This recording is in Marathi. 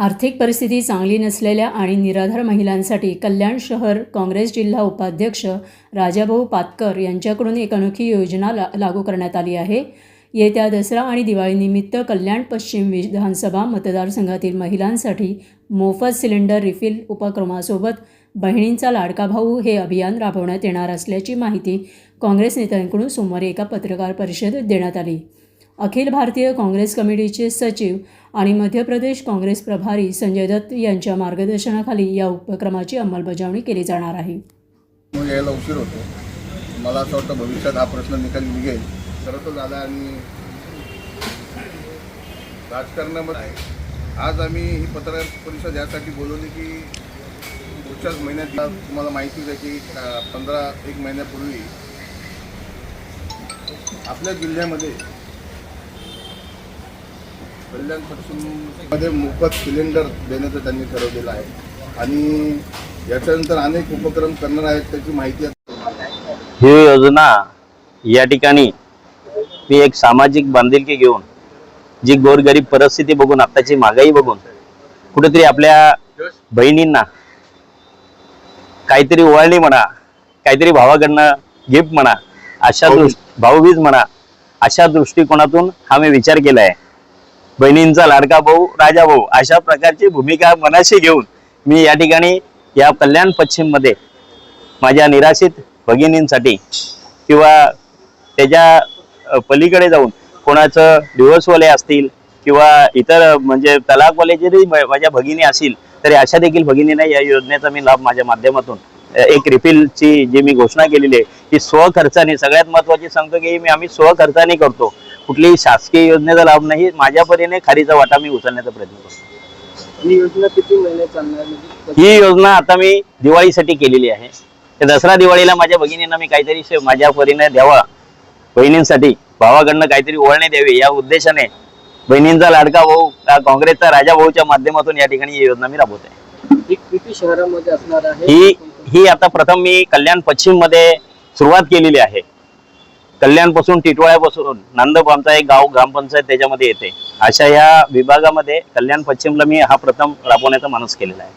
आर्थिक परिस्थिती चांगली नसलेल्या आणि निराधार महिलांसाठी कल्याण शहर काँग्रेस जिल्हा उपाध्यक्ष राजाभाऊ पातकर यांच्याकडून एक अनोखी योजना ला लागू करण्यात आली आहे. येत्या दसरा आणि दिवाळीनिमित्त कल्याण पश्चिम विधानसभा मतदारसंघातील महिलांसाठी मोफत सिलेंडर रिफिल उपक्रमासोबत बहिणींचा लाडका भाऊ हे अभियान राबवण्यात येणार असल्याची माहिती काँग्रेस नेत्यांकडून सोमवारी एका पत्रकार परिषदेत देण्यात आली. अखिल भारतीय काँग्रेस कमिटीचे सचिव आणि मध्य प्रदेश काँग्रेस प्रभारी संजय दत्त यांच्या मार्गदर्शनाखाली या उपक्रमाची अंमलबजावणी केली जाणार आहे. यायला उशीर होतो. मला असं वाटतं भविष्यात हा प्रश्न निकाल निघेल. खरं तर दादा आणि राजकारणामध्ये आहे. आज आम्ही ही पत्रकार परिषद यासाठी बोलवली की पुढच्याच महिन्यात तुम्हाला माहितीच आहे की पंधरा एक महिन्यापूर्वी आपल्या जिल्ह्यामध्ये कल्याण पश्चिममध्ये मोफत सिलेंडर देण्याचं त्यांनी ठरवलेलं आहे. आणि याच्यानंतर अनेक उपक्रम करणार आहेत त्याची माहिती ही योजना या ठिकाणी मी एक सामाजिक बांधिलकी घेऊन जी गोरगरीब परिस्थिती बघून आताची महागाई बघून कुठेतरी आपल्या बहिणींना काहीतरी ओवाळणी म्हणा काहीतरी भावाकडनं गिफ्ट म्हणा अशा दृष्ट भाऊबीज म्हणा अशा दृष्टिकोनातून हा मी विचार केला आहे बहिणींचा लाडका भाऊ राजा भाऊ अशा प्रकारची भूमिका मनाशी घेऊन मी या ठिकाणी या कल्याण पश्चिममध्ये माझ्या निराशित भगिनींसाठी किंवा त्याच्या पलीकडे जाऊन कोणाचं डिवोर्सवाले असतील किंवा इतर म्हणजे तलाकवाले जरी माझ्या भगिनी असतील तरी अशा देखील भगिनींना या योजनेचा मी लाभ माझ्या माध्यमातून एक रिफिलची जी मी घोषणा केलेली आहे ती स्वखर्चाने सगळ्यात महत्वाची सांगतो की मी आम्ही स्वखर्चाने करतो. कुठलीही शासकीय योजनेचा लाभ नाही माझ्या परीने खारीचा वाटा मी उचलण्याचा प्रयत्न करतो. ही योजना किती महिने चालणार ही योजना आता मी दिवाळीसाठी केलेली आहे. तर दसरा दिवाळीला माझ्या भगिनींना मी काहीतरी माझ्या परीने द्यावा. बहिणींसाठी भावाकडनं काहीतरी ओळणे द्यावी. या उद्देशाने बहिणींचा लाडका भाऊ काँग्रेसचा राजा भाऊच्या माध्यमातून या ठिकाणी ही योजना मी राबवत ही किती शहरामध्ये असणार आहे? ही ही आता प्रथम मी कल्याण पश्चिममध्ये सुरुवात केलेली आहे. कल्याणपासून टिटवाळ्यापासून नांदप आमचा एक गाव ग्रामपंचायत त्याच्यामध्ये येते. अशा या विभागामध्ये कल्याण पश्चिमला मी हा प्रथम राबवण्याचा माणूस केलेला आहे.